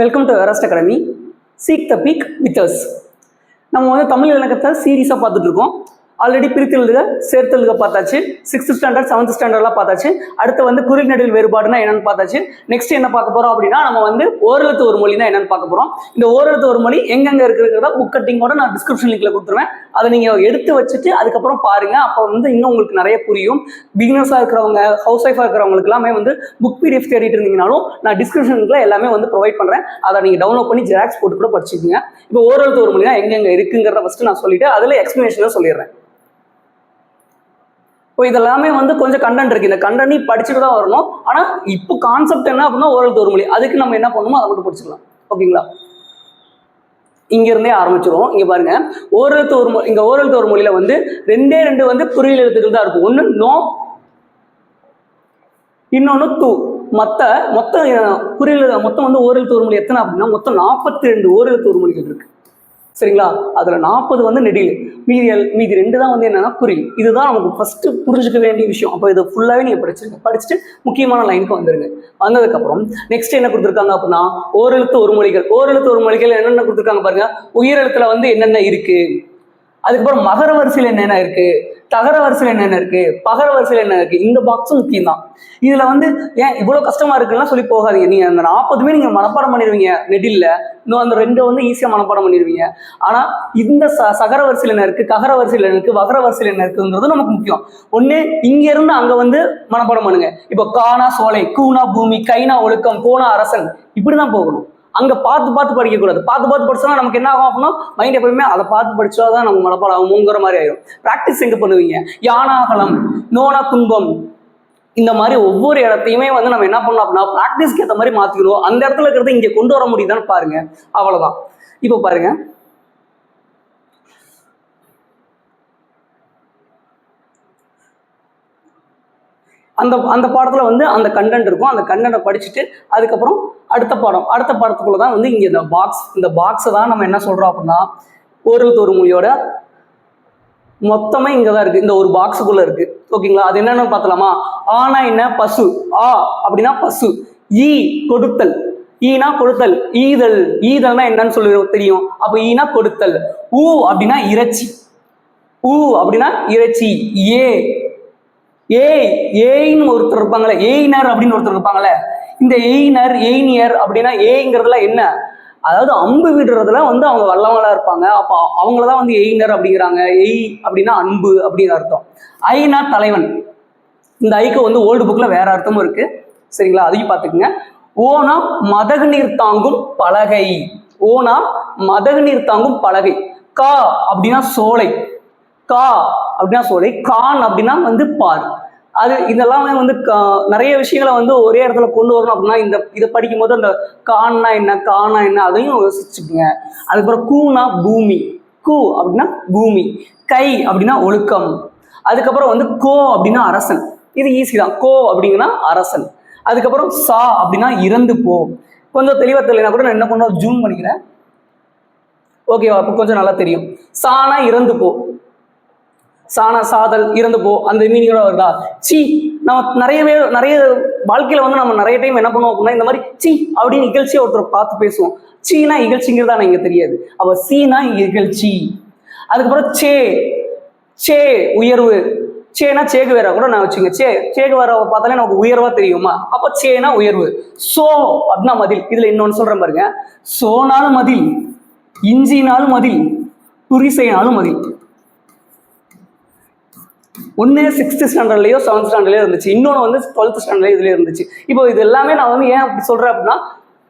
Welcome to Everest academy seek the peak with us நம்ம வந்து தமிழ் இலக்கத்தை சீரியஸாக பார்த்துட்ருக்கோம் ஆல்ரெடி பிரித்தெழுதுக சேர்த்தெழுதுக பார்த்தாச்சு. சிக்ஸ்த் ஸ்டாண்டர்ட் செவன்த் ஸ்டாண்டர்ட்லாம் பார்த்தாச்சு. அடுத்து வந்து குரில் நடுவில் வேறுபாடுனா என்னன்னு பார்த்தாச்சு. நெக்ஸ்ட் என்ன பார்க்க போறோம் அப்படின்னா நம்ம வந்து ஓரெழுத்து ஒரு மொழினா என்னன்னு பார்க்க போறோம். இந்த ஓரெழுத்து ஒரு மொழி எங்கெங்க இருக்கிறத புக் கட்டிங்கோட நான் டிஸ்கிரிப்ஷன் லிங்க்ல கொடுத்துருவேன். அதை நீங்க எடுத்து வச்சுட்டு அதுக்கப்புறம் பாருங்க. அப்போ வந்து இன்னும் உங்களுக்கு நிறைய புரியும். பிகினர்ஸாக இருக்கிறவங்க ஹவுஸ் ஒய்ஃபாக இருக்கிறவங்களுக்கு எல்லாமே வந்து புக் பிடிஎஃப் தேடிட்டு இருந்தீங்கனாலும் நான் டிஸ்கிரிப்ஷனுக்குள்ள எல்லாமே வந்து ப்ரொவைட் பண்றேன். அதை நீங்க டவுன்லோட் பண்ணி ஜெராக்ஸ் போட்டு கூட படிச்சுக்கோங்க. இப்போ ஓரெழுத்து ஒரு மொழினா எங்கெங்க இருக்குங்கிறத ஃபர்ஸ்ட் நான் சொல்லிட்டு அதில் எக்ஸ்பிளேஷன் சொல்லிடுறேன். இப்போ இதெல்லாமே வந்து கொஞ்சம் கண்டென்ட் இருக்கு. இந்த கண்டென்ட் நீ படிச்சுட்டு தான் வரணும். ஆனால் இப்போ கான்செப்ட் என்ன அப்படின்னா ஓரல் ஒரு மொழி. அதுக்கு நம்ம என்ன பண்ணணுமோ அதை மட்டும் படிச்சுக்கலாம். ஓகேங்களா? இங்கிருந்தே ஆரம்பிச்சிருவோம். இங்க பாருங்க. ஓரெழுத்து ஒரு மொழி இங்க ஓரெழுத்து ஒரு மொழியில வந்து ரெண்டே ரெண்டு வந்து குறியல் எழுத்துக்கள் தான் இருக்கும். ஒன்று நோ இன்னொன்று தூ. மற்ற மொத்தம் குறியல் மொத்தம் வந்து ஓரெழுத்து ஒரு மொழி எத்தனை அப்படின்னா மொத்தம் நாற்பத்தி ரெண்டு ஓரெழுத்து ஒரு மொழிகள் இருக்குது சரிங்களா? அதில் நாற்பது வந்து நெடில். மீதி மீதி ரெண்டு தான் வந்து என்னன்னா குறில். இதுதான் நமக்கு ஃபஸ்ட்டு புரிஞ்சுக்க வேண்டிய விஷயம். அப்போ இதை ஃபுல்லாகவே நீங்கள் படிச்சிருங்க. படிச்சுட்டு முக்கியமான லைனுக்கு வந்துருங்க. வந்ததுக்கப்புறம் நெக்ஸ்ட் என்ன கொடுத்துருக்காங்க அப்படின்னா ஓரெழுத்து ஒரு மொழிகள் ஓரெழுத்து ஒரு மொழிகள் என்னென்ன கொடுத்துருக்காங்க பாருங்க? உயிரெழுத்துல வந்து என்னென்ன இருக்கு? அதுக்கப்புறம் மகர வரிசையில் என்னென்ன இருக்குது தகர வரிசையில் என்னென்ன இருக்கு? பகர வரிசையில் என்ன இருக்கு? இந்த பாக்ஸும் முக்கியம் தான் இதுல வந்து ஏன் இவ்வளவு கஷ்டமா இருக்குன்னா சொல்லி போகாதீங்க. நீங்க அந்த நாற்பதுமே நீங்க மனப்பாடம் பண்ணிடுவீங்க நெடில்ல. இன்னும் அந்த ரெண்டை வந்து ஈஸியா மனப்பாடம் பண்ணிடுவீங்க ஆனா இந்த ச சகர வரிசையில் என்ன இருக்கு? ககர வரிசையில் என்ன இருக்கு? வகர வரிசையில் என்ன இருக்குங்கிறது நமக்கு முக்கியம். ஒண்ணு இங்க இருந்து அங்க வந்து மனப்பாடம் பண்ணுங்க. இப்போ கானா சோலை கூனா பூமி கைனா ஒழுக்கம் கோனா அரசன். இப்படிதான் போகணும். அங்க பார்த்து பார்த்து படிக்க கூடாது. பார்த்து பார்த்து படிச்சோம்னா நமக்கு என்ன ஆகும் அப்படின்னா மைண்ட் எப்பவுமே அதை பார்த்து படிச்சாதான் நமக்கு மனப்பாடம் ஆகுங்கிற மாதிரி ஆயிரும். ப்ராக்டிஸ் எங்க பண்ணுவீங்க? யானாகலம் நோனா துன்பம். இந்த மாதிரி ஒவ்வொரு இடத்தையுமே வந்து நம்ம என்ன பண்ணணும் அப்படின்னா ப்ராக்டிஸ்க்கு ஏற்ற மாதிரி மாத்திக்கணும். அந்த இடத்துல இருக்கிறத இங்க கொண்டு வர முடியுதான்னு பாருங்க. அவ்வளவுதான். இப்போ பாருங்க. அந்த அந்த பாடத்தில் வந்து அந்த கண்டென்ட் இருக்கும். அந்த கண்டென்ட்டை படிச்சுட்டு அதுக்கப்புறம் அடுத்த பாடம். அடுத்த பாடத்துக்குள்ள தான் வந்து இங்கே இந்த பாக்ஸ் இந்த பாக்ஸை தான் நம்ம என்ன சொல்கிறோம் அப்படின்னா ஒரு ஒரு மொழியோட மொத்தமே இங்கே தான் இருக்குது இந்த ஒரு பாக்ஸுக்குள்ளே இருக்குது ஓகேங்களா? அது என்னென்னு பார்த்தலாமா ஆனா என்ன? பசு. ஆ அப்படின்னா பசு. ஈ கொடுத்தல். ஈனா கொடுத்தல். ஈதல். ஈதல்னா என்னன்னு சொல்லி தெரியும். அப்போ ஈனா கொடுத்தல். ஊ அப்படின்னா இறைச்சி. ஊ அப்படின்னா இறைச்சி. ஏ ஏய் ஏய்ன்னு ஒருத்தர் இருப்பாங்களே ஏய்னர் அப்படின்னு ஒருத்தர் இருப்பாங்களே இந்த எய்னர் எய்னியர் அப்படின்னா ஏங்கிறதுல என்ன? அதாவது அம்பு விடுறதுல வந்து அவங்க வல்லவங்களா இருப்பாங்க. அப்போ அவங்கள தான் வந்து எய்னர் அப்படிங்கிறாங்க. எய் அப்படின்னா அன்பு அப்படின்னு அர்த்தம். ஐனா தலைவன். இந்த ஐக்கு வந்து ஓல்டு புக்ல வேற அர்த்தமும் இருக்கு. சரிங்களா? அதையும் பார்த்துக்குங்க. ஓனா மதகு நீர் தாங்கும் பலகை. ஓனா மதகு நீர் தாங்கும் பலகை. கா அப்படின்னா சோலை. கா அப்படின்னா சோலை கான் அப்படின்னா வந்து பார். அது இதெல்லாமே வந்து கா- நிறைய விஷயங்களை வந்து ஒரே இடத்துல கொண்டு வரணும் அப்படின்னா இந்த இதை படிக்கும் போது அந்த கான்னா என்ன கானா என்ன அதையும் யோசிச்சுக்கோங்க. அதுக்கப்புறம் கூனா பூமி. கூ அப்படின்னா பூமி. கை அப்படின்னா ஒழுக்கம். அதுக்கப்புறம் வந்து கோ அப்படின்னா அரசன். இது ஈஸி தான். கோ அப்படிங்கன்னா அரசன். அதுக்கப்புறம் சா அப்படின்னா இறந்து போ. கொஞ்சம் தெளிவாக தெரியலனா கூட நான் என்ன பண்ணுவோம் ஜூம் பண்ணிக்கிறேன். ஓகேவா அப்போ கொஞ்சம் நல்லா தெரியும். சானா இறந்து போ. சாண சாதல் இறந்து போ அந்த மீனிங்கோட வருதா? சி நம்ம நிறையவே நிறைய வாழ்க்கையில வந்து நம்ம நிறைய டைம் என்ன பண்ணுவோம் அப்படின்னா இந்த மாதிரி சி அப்படின்னு இகழ்ச்சியை ஒருத்தர் பார்த்து பேசுவோம். சீனா இகழ்ச்சிங்கிறதா எனக்கு தெரியாது. அப்ப சீனா இகழ்ச்சி. அதுக்கப்புறம் சே சே உயர்வு. சேனா சேகு வேற கூட நான் வச்சுங்க சே சேகு வேற பார்த்தாலே நமக்கு உயர்வா தெரியுமா? அப்ப சேனா உயர்வு. சோ அப்படின்னா மதில். இதுல இன்னொன்னு சொல்றேன் பாருங்க. சோனாலும் மதில் இஞ்சினாலும் மதில் புரிசைனாலும் மதில். ஒன்று சிக்ஸ்த் ஸ்டாண்டர்ட்லயோ செவன்த் ஸ்டாண்டர்ட்லயோ இருந்துச்சு. இன்னொன்று வந்து டுவெல்த் ஸ்டாண்டர்ட்லயோ இதுலயே இருந்துச்சு. இப்போ இது எல்லாமே நான் வந்து ஏன் அப்படி சொல்றேன் அப்படின்னா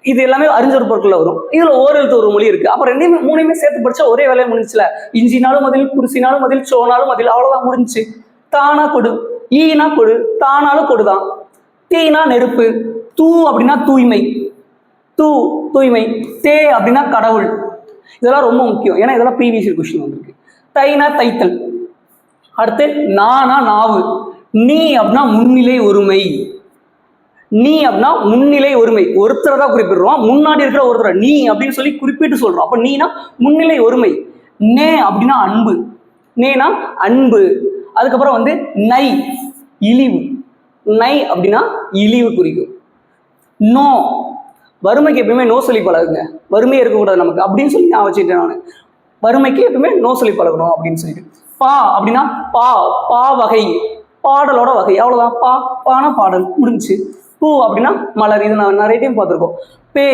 இது எல்லாமே அறிஞர் பொருட்களில் வரும். இதில் ஓரெழுத்து ஒரு மொழி இருக்கு. அப்புறம் ரெண்டையுமே மூணையுமே சேர்த்து படிச்சா ஒரே வேலையை முடிஞ்சுல இஞ்சினாலும் மதில் குருசினாலும் மதில் சோனாலும் மதில் அவ்வளோதான் முடிஞ்சுச்சு. தானா கொடு. ஈனா கொடு. தானாலும் கொடுதான். தீனா நெருப்பு. தூ அப்படின்னா தூய்மை. தூ தூய்மை. தே அப்படின்னா கடவுள். இதெல்லாம் ரொம்ப முக்கியம். ஏன்னா இதெல்லாம் ப்ரீவியஸ் கொஸ்டின் வந்திருக்கு. தைனா தைத்தல். அடுத்து நானா நாவு. நீ அப்படின்னா முன்னிலை ஒருமை. நீ அப்படின்னா முன்னிலை ஒருமை. ஒருத்தரை தான் குறிப்பிடுறோம். முன்னாடி இருக்கிற ஒருத்தரை. நீ அப்படின்னு சொல்லி குறிப்பிட்டு சொல்றோம். அப்ப நீனா முன்னிலை ஒருமை. நே அப்படின்னா அன்பு. நேனா அன்பு. அதுக்கப்புறம் வந்து நை இழிவு. நை அப்படின்னா இழிவு குறிக்கும். நோ. வறுமைக்கு எப்பயுமே நோ சொல்லி பழகுங்க. வறுமையே இருக்கக்கூடாது நமக்கு. அப்படின்னு சொல்லி நான் வச்சுட்டேன் நான். வறுமைக்கு எப்பயுமே நோ சொல்லி பழகணும் அப்படின்னு சொல்லிட்டு. பா அப்படின்னா பா பா வகை பாடலோட வகை. அவ்வளோதான் பா பான பாடல். முடிஞ்சு பூ அப்படின்னா மலர். இது நான் நிறைய டைம் பார்த்துருக்கோம். பே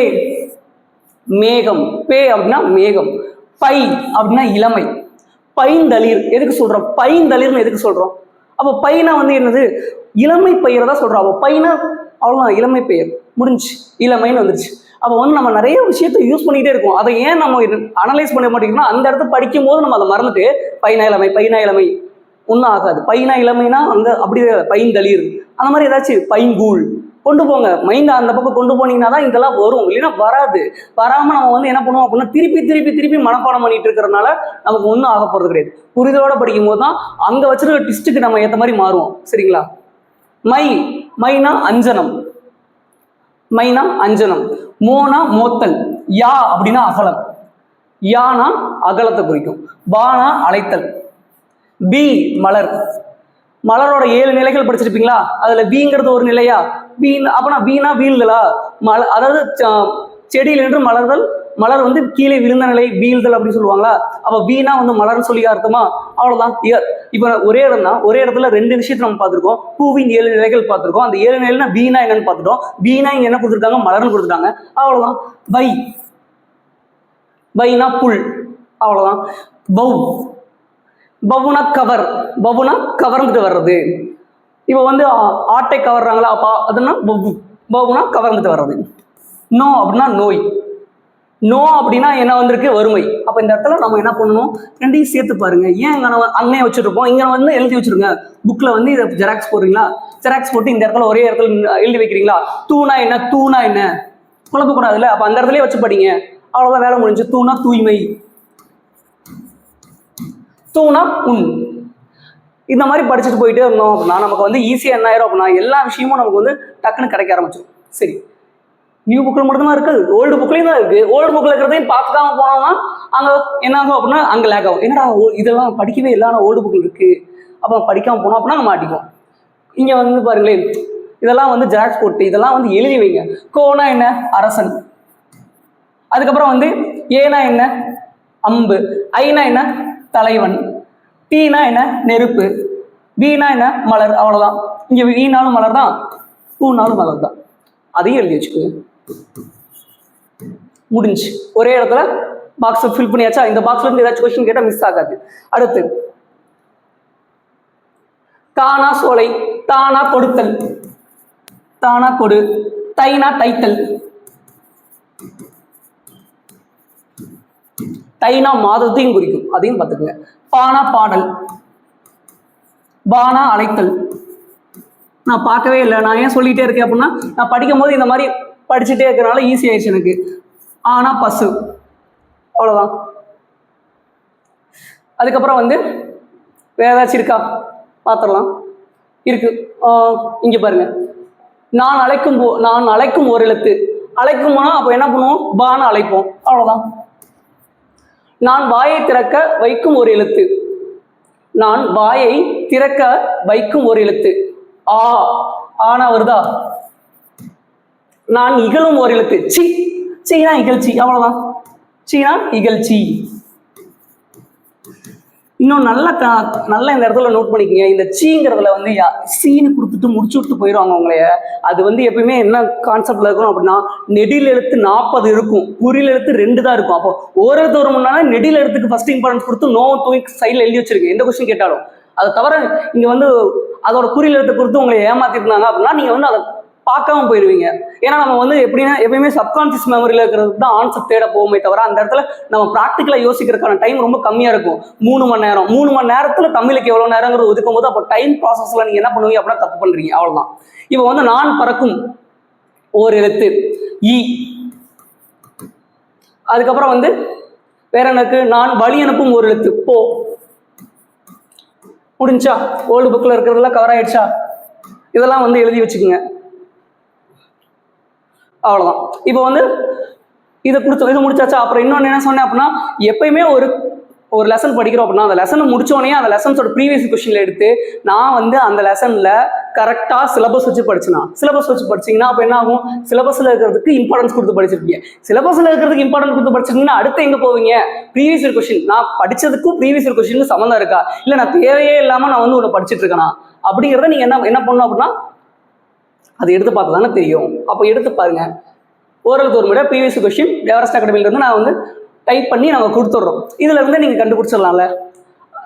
மேகம். பே அப்படின்னா மேகம். பை அப்படின்னா இளமை. பைந்தளிர். எதுக்கு சொல்றோம்? பைந்தளிர்னு எதுக்கு சொல்றோம்? அப்போ பைனா வந்து என்னது? இளமை பெயரை தான் சொல்றோம். அப்போ பைனா அவ்வளோதான் இளமை பெயர். முடிஞ்சு இளமைன்னு வந்துருச்சு. அப்போ வந்து நம்ம நிறைய விஷயத்தை யூஸ் பண்ணிக்கிட்டே இருக்கோம். அதை ஏன் நம்ம அனலைஸ் பண்ண மாட்டேங்கிறோம்னா அந்த இடத்த படிக்கும் போது நம்ம அதை மறந்துட்டு பைனா இளமை பைனா இளமை. ஒன்றும் ஆகாது. பைனா இளமைனா அந்த அப்படி பைந்தளிர் அந்த மாதிரி ஏதாச்சும் பைங்கூழ் கொண்டு போங்க. மைண்ட் அந்த பக்கம் கொண்டு போனீங்கன்னா தான் இதெல்லாம் வரும். இல்லைன்னா வராது. வராமல் நம்ம வந்து என்ன பண்ணுவோம் அப்படின்னா திருப்பி திருப்பி திருப்பி மனப்பாடம் பண்ணிட்டு இருக்கிறதுனால நமக்கு ஒன்றும் ஆக போகிறது கிடையாது. புரிதலோடு படிக்கும் போது தான் அங்கே வச்சுருக்க டிஸ்ட்டுக்கு நம்ம ஏற்ற மாதிரி மாறுவோம். சரிங்களா? மை மைனா அஞ்சனம். மைனா அஞ்சனம். மோனா மோத்தல். யா அப்படின்னா அகலம். யானா அகலத்தை குறிக்கும். வானா அழைத்தல் பி மலர். மலரோட ஏழு நிலைகள் படிச்சிருப்பீங்களா? அதுல பீங்கிறது ஒரு நிலையா? பீ அப்பனா பீனா வீழ்தலா? மல அதாவது ச- செடியில் நின்று மலர்கள் மலர் வந்து கீழே விழுந்த நிலை வீழ்தல் அப்படின்னு சொல்லுவாங்களா? அப்ப வீணா வந்து மலர்னு சொல்லி அர்த்தமா? அவ்வளவுதான் இயர் இப்ப ஒரே இடம் தான் ஒரே இடத்துல ரெண்டு விஷயத்தை நம்ம பார்த்துருக்கோம். பூவின் ஏழு நிலைகள் பார்த்திருக்கோம். அந்த ஏழு நிலைனா வீணா என்னன்னு பார்த்துட்டோம். வீணா இங்க என்ன கொடுத்துருக்காங்க? மலர்னு கொடுத்துட்டாங்க அவ்வளவுதான். வை. வைனா புல். அவ்வளவுதான். Bow பவுனா cover. பவுனா கவர்ந்துட்டு வர்றது. இப்போ வந்து ஆ- ஆட்டை கவர்றாங்களா? அப்பா அதுனா பவுனா கவர்ந்துட்டு வர்றது. நோ அப்படின்னா நோய். நோ அப்படின்னா என்ன வந்திருக்கு? வறுமை. அப்போ இந்த இடத்துல நம்ம என்ன பண்ணணும்? ரெண்டையும் சேர்த்து பாருங்க. ஏன் இங்கே நம்ம அங்கேயே வச்சுருப்போம் இங்கே வந்து எழுதி வச்சிருங்க. புக்கில் வந்து இதை ஜெராக்ஸ் போடுறீங்களா? ஜெராக்ஸ் போட்டு இந்த இடத்துல ஒரே இடத்துல எழுதி வைக்கிறீங்களா? தூணா என்ன? தூணா என்ன? குழப்பக்கூடாதுல்ல? அப்போ அந்த இடத்துலயே வச்சு படிங்க. அவ்வளோதான் வேலை முடிஞ்சு. தூணா தூய்மை. தூணா உன் இந்த மாதிரி படிச்சுட்டு போயிட்டே இருந்தோம் அப்படின்னா நமக்கு வந்து ஈஸியாக என்ன ஆயிரும் அப்படின்னா எல்லா விஷயமும் நமக்கு வந்து டக்குன்னு கிடைக்க ஆரம்பிச்சிடும் சரி. நியூ புக்கில் மட்டும்தான் இருக்குது ஓல்டு புக்லேயும் தான் இருக்குது ஓல்டு புக்கில் இருக்கிறதையும் பார்த்துக்காம போனோம்னா அங்கே என்ன ஆகும் அப்படின்னா அங்கே லேக் ஆகும். என்னடா ஓ- இதெல்லாம் படிக்கவே இல்லை ஆனால் ஓல்டு புக்கில் இருக்குது அப்புறம் படிக்காம போனோம் அப்படின்னா மாட்டிக்கும் இங்கே வந்து பாருங்களேன் இதெல்லாம் வந்து ஜெராக்ஸ் போட்டு இதெல்லாம் வந்து எழுதி வைங்க. கோனா என்ன அரசன் அதுக்கப்புறம் வந்து ஏனா என்ன அம்பு. ஐனா என்ன தலைவன். டீனா என்ன நெருப்பு. வீணா என்ன மலர். அவ்வளவுதான். இங்க வீணாலும் மலர் தான் பூனாலும் மலர் தான் அதையும் எழுதி வச்சுக்கோங்க. முடிஞ்சு ஒரே இடத்துல பாக்ஸ் ஃபில் பண்ணியாச்சா? இந்த பாக்ஸ்ல இருந்து ஏதாச்சும் கொஸ்டின் கேட்டால் மிஸ் ஆகாது. அடுத்து தானா சோலை தானா கொடுத்தல். தானா கொடு தைனா தைத்தல். தைனா மாதத்தையும் குறிக்கும். அதையும் பார்த்துக்குங்க. பானா பாடல். பானா அழைத்தல். நான் பார்க்கவே இல்லை. நான் ஏன் சொல்லிட்டே இருக்கேன் அப்படின்னா நான் படிக்கும் போது இந்த மாதிரி படிச்சுட்டே இருக்கிறனால ஈஸி ஆயிடுச்சு எனக்கு. ஆனா பசு. அவ்வளோதான் அதுக்கப்புறம் வந்து வேற ஏதாச்சும் இருக்கா? பார்த்துடலாம் இருக்கு. இங்கே பாருங்க. நான் அழைக்கும் போ நான் அழைக்கும் ஒரு எழுத்து. அழைக்கும் போனால் அப்போ என்ன பண்ணுவோம்? பான அழைப்போம். அவ்வளோதான் நான் வாயை திறக்க வைக்கும் ஒரு எழுத்து. நான் வாயை திறக்க வைக்கும் ஒரு எழுத்து. ஆ ஆனா வருதா? நான் இகழும் ஒரு எழுத்து சி சீனா இகழ்ச்சி அவ்வளவுதான். சீனா இகழ்ச்சி. இன்னும் நல்லா நல்லா இந்த இடத்துல நோட் பண்ணிக்கங்க. இந்த சீங்கிறதுல வந்து யா- சீனு கொடுத்துட்டு முடிச்சு விட்டு போயிடுவாங்க உங்களைய அது வந்து எப்பயுமே என்ன கான்செப்ட்ல இருக்கணும் அப்படின்னா நெடில் எழுத்து நாற்பது இருக்கும். குறியில் எழுத்து ரெண்டு தான் இருக்கும். அப்போ ஒரு எழுத்து ஒரு முன்னால நெடில் எழுத்துக்கு ஃபர்ஸ்ட் இம்பார்ட்டன்ஸ் கொடுத்து நோ தூக்கி சைடில் எழுதி வச்சிருக்கு எந்த கொஸ்டின் கேட்டாலும். அதை தவிர இங்க வந்து அதோட குறியில் எழுத்து கொடுத்து உங்களை ஏமாத்திருந்தாங்க அப்படின்னா நீங்க வந்து அதை பார்க்காம போயிடுவீங்க ஏன்னா நம்ம வந்து எப்படின்னா எப்பயுமே சப்கான்சியஸ் மெமரியில் இருக்கிறது தான் ஆன்சர் தேட போவோமே தவிர அந்த இடத்துல நம்ம ப்ராக்டிக்கலாக யோசிக்கிறதுக்கான டைம் ரொம்ப கம்மியாக இருக்கும். மூணு மணி நேரம். மூணு மணி நேரத்தில் தமிழுக்கு எவ்வளோ நேரங்கிறது ஒதுக்கும் போது அப்போ டைம் ப்ராசஸில் நீங்கள் என்ன பண்ணுவீங்க அப்படின்னா தப்பு பண்ணுறீங்க அவ்வளோதான் இப்போ வந்து நான் பறக்கும் ஓர் எழுத்து ஈ. அதுக்கப்புறம் வந்து வேற எனக்கு நான் வழி அனுப்பும் ஒரு எழுத்து போ. முடிஞ்சா? ஓல்டு புக்கில் இருக்கிறதெல்லாம் கவர் ஆயிடுச்சா? இதெல்லாம் வந்து எழுதி வச்சுக்கோங்க. அவ்வளோதான் இப்போ வந்து இதை கொடுத்து இது முடிச்சாச்சா? அப்புறம் இன்னொன்று என்ன சொன்னேன் அப்படின்னா எப்பயுமே ஒரு ஒரு லெசன் படிக்கிறோம் அப்படின்னா அந்த லெசனை முடிச்சோடனே அந்த லெசன்ஸோட ப்ரீவியஸ் கொஸ்டின்ல எடுத்து நான் வந்து அந்த லெசன்ல கரெக்டாக சிலபஸ் வச்சு படிச்சுனா? சிலபஸ் வச்சு படிச்சீங்கன்னா அப்போ என்ன ஆகும்? சிலபஸ்ல இருக்கிறதுக்கு இம்பார்ட்டன்ஸ் கொடுத்து படிச்சிருப்பீங்க. சிலபஸ்ல இருக்கிறதுக்கு இம்பார்ட்டன்ஸ் கொடுத்து படிச்சிருந்தீங்கன்னா அடுத்து எங்க போவீங்க? ப்ரீவியஸ் இயர் கொஸ்டின் நான் படிச்சதுக்கும் ப்ரீவியஸ் இயர் கொஸ்டின் சம்மந்தம் இருக்கா? இல்லை நான் தேவையே இல்லாம நான் வந்து உன்னை படிச்சிட்டு இருக்கேனா? அப்படிங்கிறத நீங்க என்ன என்ன பண்ணணும் அப்படின்னா அது எடுத்து பார்த்து தானே தெரியும். அப்போ எடுத்து பாருங்க. ஓரளவுக்கு ஒரு முறை பிவிஎஸ் கொஸ்டின் எவரெஸ்ட் அகாடமில நான் வந்து டைப் பண்ணி நாங்கள் கொடுத்துட்றோம். இதுல இருந்து கண்டுபிடிச்சிடலாம்ல.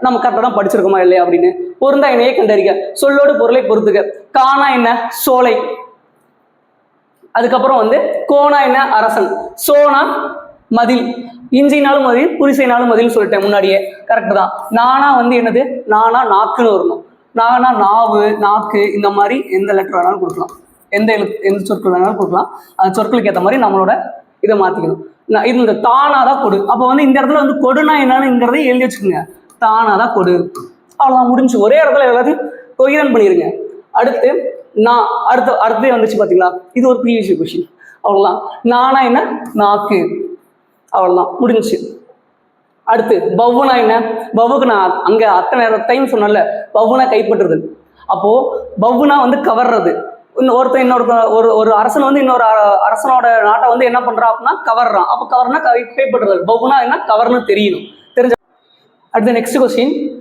நம்ம கரெக்டாக தான் படிச்சிருக்கோமா இல்லையா அப்படின்னு. பொருந்தா என்னையே கண்டறிக்க சொல்லோடு பொருளை பொறுத்துக்க காணா என்ன? சோலை. அதுக்கப்புறம் வந்து கோனா என்ன? அரசன். சோனா மதில். இஞ்சினாலும் மதில் புரிசைனாலும் மதில் சொல்லிட்டேன் முன்னாடியே. கரெக்டு தான். நானா வந்து என்னது? நானா நாக்குன்னு வரணும். நானா நாவு நாக்கு இந்த மாதிரி எந்த லெட்டர் வேணாலும் கொடுக்கலாம். எந்த எழுத்து எந்த சொற்கள் வேணாலும் கொடுக்கலாம். அந்த சொற்களுக்கு ஏற்ற மாதிரி நம்மளோட இதை மாற்றிக்கணும் நான் இது இந்த தானாக தான் கொடு. அப்போ வந்து இந்த இடத்துல வந்து கொடுனா என்னன்னுங்கிறதை எழுதி வச்சுக்கோங்க. தானாக தான் கொடு. அவ்வளோதான் முடிஞ்சு. ஒரே இடத்துல எல்லாத்தையும் கொயிரன் பண்ணிடுங்க அடுத்து நான் அடுத்த அடுத்ததே வந்துச்சு பார்த்தீங்களா இது ஒரு ப்ரீவியஸ் கொஷின் அவ்வளோதான் நானா என்ன? நாக்கு. அவ்வளோதான் முடிஞ்சுச்சு. அடுத்து பவ்வுனா என்ன? பவ்வுக்கு நான் அங்கே அத்தனை டைம் சொன்னேன்ல பவ்வுனா கைப்பற்றுறது. அப்போ பவ்வுனா வந்து கவர்றது. ஒருத்தன் இன்னொருத்த ஒரு ஒரு அரசன் வந்து இன்னொரு அ- அரசனோட நாட்டை வந்து என்ன பண்றான் அப்படின்னா கவர்றான். அப்போ கவர்னா கை கைப்பற்றுறது. பவ்வுனா என்ன? கவர்னு தெரியணும். தெரிஞ்ச அடுத்த நெக்ஸ்ட் கொஸ்டின்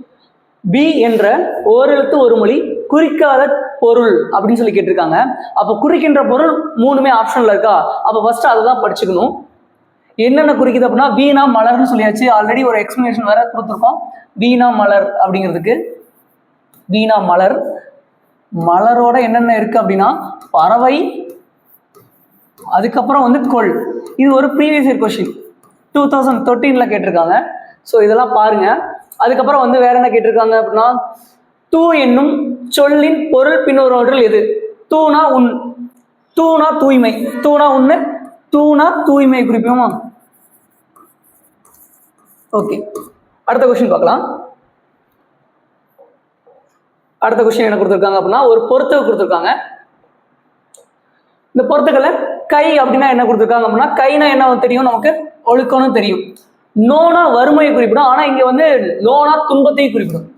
பி என்ற ஓரெழுத்து ஒரு மொழி குறிக்காத பொருள் அப்படின்னு சொல்லி கேட்டிருக்காங்க. அப்போ குறிக்கின்ற பொருள் மூணுமே ஆப்ஷன்ல இருக்கா? அப்போ ஃபர்ஸ்ட் அதை தான் படிச்சுக்கணும். என்னென்ன குறிக்குது அப்படின்னா வீணா மலர்னு சொல்லியாச்சு. ஆல்ரெடி ஒரு எக்ஸ்பிளனேஷன் வேற கொடுத்துருக்கோம். வீணா மலர் அப்படிங்கிறதுக்கு. வீணா மலர். மலரோட என்னென்ன இருக்கு அப்படின்னா பறவை அதுக்கப்புறம் வந்து கொள் இது ஒரு previous year question two thousand தேர்ட்டீனில் கேட்டிருக்காங்க. ஸோ இதெல்லாம் பாருங்க. அதுக்கப்புறம் வந்து வேற என்ன கேட்டிருக்காங்க அப்படின்னா தூ என்னும் சொல்லின் பொருள் பின்வருவற்றில் எது? தூணா உன் தூணா தூய்மை. தூணா உன்னு தூணா தூய்மை குறிப்போமா ஓகே அடுத்த கொஸ்டின் பார்க்கலாம். அடுத்த கொஸ்டின் என்ன கொடுத்துருக்காங்க அப்படின்னா ஒரு பொருத்தவை கொடுத்துருக்காங்க. இந்த பொருத்துக்களை கை அப்படின்னா என்ன கொடுத்துருக்காங்க அப்படின்னா கைனா என்ன தெரியும்? நமக்கு ஒழுக்கம்னு தெரியும். நோனா வறுமையை குறிப்பிடும். ஆனா இங்க வந்து நோனா துன்பத்தையும் குறிப்பிடும்.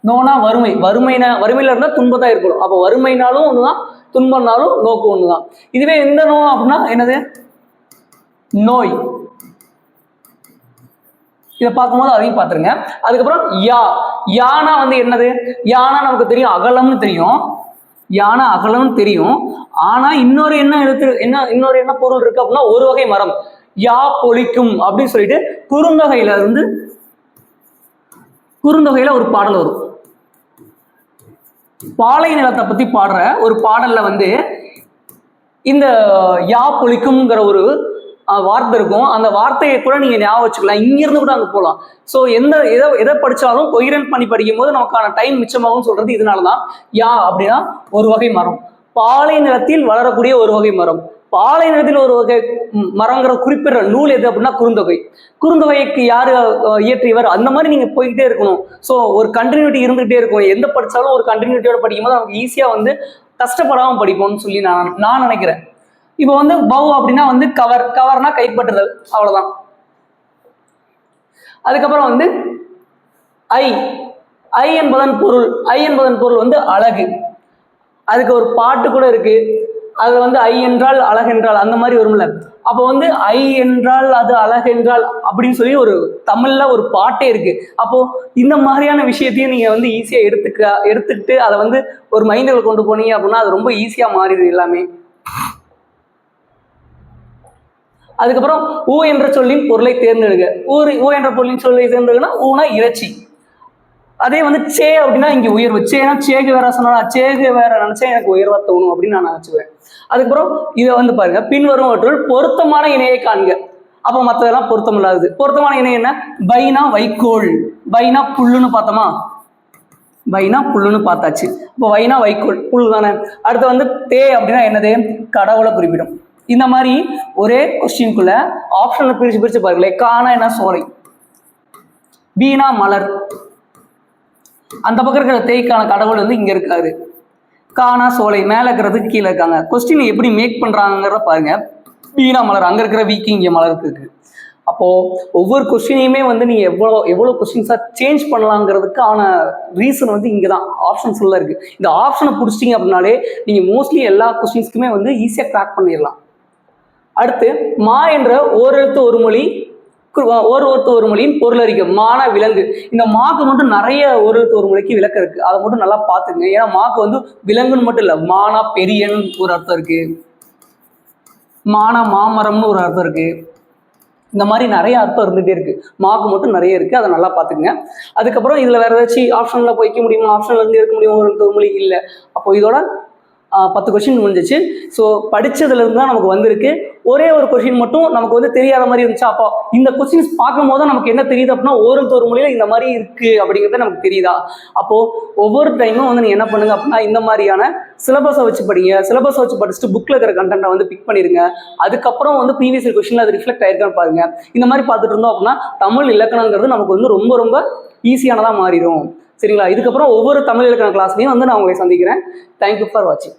நோனா வறுமை. வறுமைனா வறுமையில இருந்தா துன்பத்தா இருக்கணும். அப்போ வறுமைனாலும் ஒண்ணுதான் துன்பம்னாலும் நோக்கு ஒண்ணுதான். இதுவே எந்த நோ அப்படின்னா என்னது? நோய். இதை பார்க்கும்போது அதையும் பார்த்துருங்க. அதுக்கப்புறம் யா. யானா வந்து என்னது? யானா நமக்கு தெரியும் அகலம்னு தெரியும். யானை அகலம்னு தெரியும். ஆனா இன்னொரு என்ன எழுத்து என்ன இன்னொரு என்ன பொருள் இருக்கு அப்படின்னா ஒரு வகை மரம். யா பொழிக்கும் அப்படின்னு சொல்லிட்டு குறுந்தொகையில இருந்து குறுந்தொகையில ஒரு பாடல் வரும். பாலை நிலத்தை பத்தி பாடுற ஒரு பாடல்ல வந்து இந்த யா பொழிக்கும்ங்கிற ஒரு வார்த்தை இருக்கும். அந்த வார்த்தையை கூட நீங்க ஞாபகம் வச்சுக்கலாம். இங்கேருந்து கூட அங்கே போகலாம் ஸோ எந்த எதை எதை படிச்சாலும் கொயிரன் பண்ணி படிக்கும் போது நமக்கான டைம் மிச்சமாகும் சொல்றது இதனாலதான். யா அப்படின்னா ஒரு வகை மரம். பாலை நிலத்தில் வளரக்கூடிய ஒரு வகை மரம். பாலை நிலத்தில் ஒரு வகை மரங்கிற குறிப்பிடுற நூல் எது அப்படின்னா குறுந்தொகை. குறுந்தொகைக்கு யாரு இயற்றியவர்? அந்த மாதிரி நீங்க போய்கிட்டே இருக்கணும். ஸோ ஒரு கண்டினியூட்டி இருந்துகிட்டே இருக்கும். எந்த படிச்சாலும் ஒரு கண்டினியூட்டியோட படிக்கும்போது நமக்கு ஈஸியா வந்து கஷ்டப்படாமல் படிப்போம்னு சொல்லி நான் நான் நினைக்கிறேன். இப்போ வந்து பவ் அப்படின்னா வந்து கவர் கவர்னா கைப்பற்றுதல். அவ்வளவுதான். அதுக்கப்புறம் வந்து ஐ ஐ என்பதன் பொருள் ஐ என்பதன் பொருள் வந்து அழகு. அதுக்கு ஒரு பாட்டு கூட இருக்கு. அது வந்து ஐ என்றால் அழகென்றால் அந்த மாதிரி வரும்ல. அப்போ வந்து ஐ என்றால் அது அழகென்றால் அப்படின்னு சொல்லி ஒரு தமிழ்ல ஒரு பாட்டே இருக்கு. அப்போ இந்த மாதிரியான விஷயத்தையும் நீங்க வந்து ஈஸியா எடுத்துக்க எடுத்துக்கிட்டு அதை வந்து ஒரு மைண்டுகள் கொண்டு போனீங்க அப்படின்னா அது ரொம்ப ஈஸியா மாறிடுது எல்லாமே. அதுக்கப்புறம் ஊ என்ற சொல்லின் பொருளை தேர்ந்தெடுக்க ஊர் ஊ என்ற பொருளின் சொல்லை தேர்ந்தெடுக்கனா ஊனா இறைச்சி. அதே வந்து சே அப்படின்னா இங்கே உயர்வு. சேனா சேகு வேற சொன்னா சேகு வேற நினைச்சா எனக்கு உயர்வா தோணும் அப்படின்னு நான் நினைச்சுவேன் அதுக்கப்புறம் இதை வந்து பாருங்க பின்வருவற்றுள் பொருத்தமான இணையை காண்க. அப்போ மற்றதெல்லாம் பொருத்தம் இல்லாதது பொருத்தமான இணை என்ன? பைனா வைக்கோல். பைனா புல்லுன்னு பார்த்தோமா? வைனா புல்லுன்னு பார்த்தாச்சு. இப்போ வைனா வைக்கோல் புல் தானே அடுத்து வந்து தே அப்படின்னா என்னது? கடவுளை குறிப்பிடும். இந்த மாதிரி ஒரே கொஸ்டின்குள்ள ஆப்ஷன்ல பிரிச்சு பிரிச்சு பாருங்களே காணா என்ன? சோலை பீனா மலர். அந்த பக்கம் இருக்கிற தேய்க்கான கடவுள் வந்து இங்க இருக்காரு. காணா சோலை. மேல இருக்கிறதுக்கு கீழே இருக்காங்க. கொஸ்டின் எப்படி மேக் பண்றாங்கிறத பாருங்க. பீனா மலர். அங்க இருக்கிற வீக்கு இங்க மலருக்கு இருக்கு. அப்போ ஒவ்வொரு கொஸ்டினையுமே வந்து நீங்க எவ்வளோ எவ்வளோ கொஸ்டின்ஸாக சேஞ்ச் பண்ணலாங்கிறதுக்கான ரீசன் வந்து இங்கே தான் ஆப்ஷன்ஸ் எல்லாம் இருக்கு. இந்த ஆப்ஷனை பிடிச்சிட்டிங்க அப்படின்னாலே நீங்க மோஸ்ட்லி எல்லா கொஸ்டின்ஸ்க்குமே வந்து ஈஸியாக கிராக் பண்ணிடலாம். அடுத்து மா என்ற ஓரெழுத்து ஒரு மொழி கு- ஒரு ஒருத்த ஒரு மொழியின் பொருள் அறிக்கை மான விலங்கு. இந்த மாக்கு மட்டும் நிறைய ஒரு ஒருத்த ஒரு மொழிக்கு விளக்கம் இருக்கு. அதை மட்டும் நல்லா பார்த்துங்க ஏன்னா மாக்கு வந்து விலங்குன்னு மட்டும் இல்லை மானா பெரியன் ஒரு அர்த்தம் இருக்கு. மானா மாமரம்னு ஒரு அர்த்தம் இருக்கு. இந்த மாதிரி நிறைய அர்த்தம் இருந்துகிட்டே இருக்கு. மார்க் மட்டும் நிறைய இருக்கு. அதை நல்லா பார்த்துக்குங்க. அதுக்கப்புறம் இதுல வேற ஏதாச்சும் ஆப்ஷன்ல போய்க்க முடியுமா? ஆப்ஷன்ல இருந்து இருக்க முடியுமா? ஒரு ஒரு மொழி இல்லை. அப்போ இதோட பத்து கொஷின் முடிஞ்சிச்சு. ஸோ படித்ததுலேருந்து தான் நமக்கு வந்திருக்கு. ஒரே ஒரு கொஷின் மட்டும் நமக்கு வந்து தெரியாத மாதிரி இருந்துச்சு? அப்போ இந்த கொஸ்டின்ஸ் பார்க்கும் போது நமக்கு என்ன தெரியுது அப்படின்னா ஒரு ஒரு மொழியில இந்த மாதிரி இருக்குது அப்படிங்கிறது நமக்கு தெரியுதா? அப்போது ஒவ்வொரு டைமும் வந்து நீங்கள் என்ன பண்ணுங்க அப்படின்னா இந்த மாதிரியான சிலபஸை வச்சு படிங்க. சிலபஸை வச்சு படிச்சுட்டு புக்கில் இருக்கிற கண்டென்ட்டை வந்து பிக் பண்ணிடுங்க அதுக்கப்புறம் வந்து ப்ரீவியஸ் கொஷினில் அது ரிஃப்ளெக்ட் ஆயிருக்கான்னு பாருங்க. இந்த மாதிரி பார்த்துட்டு இருந்தோம் அப்படின்னா தமிழ் இலக்கணங்கிறது நமக்கு வந்து ரொம்ப ரொம்ப ஈஸியானதாக மாறிடும். சரிங்களா? இதுக்கப்புறம் ஒவ்வொரு தமிழ் இலக்கண கிளாஸ்லையும் வந்து நான் உங்களை சந்திக்கிறேன். தேங்க்யூ ஃபார் வாட்சிங்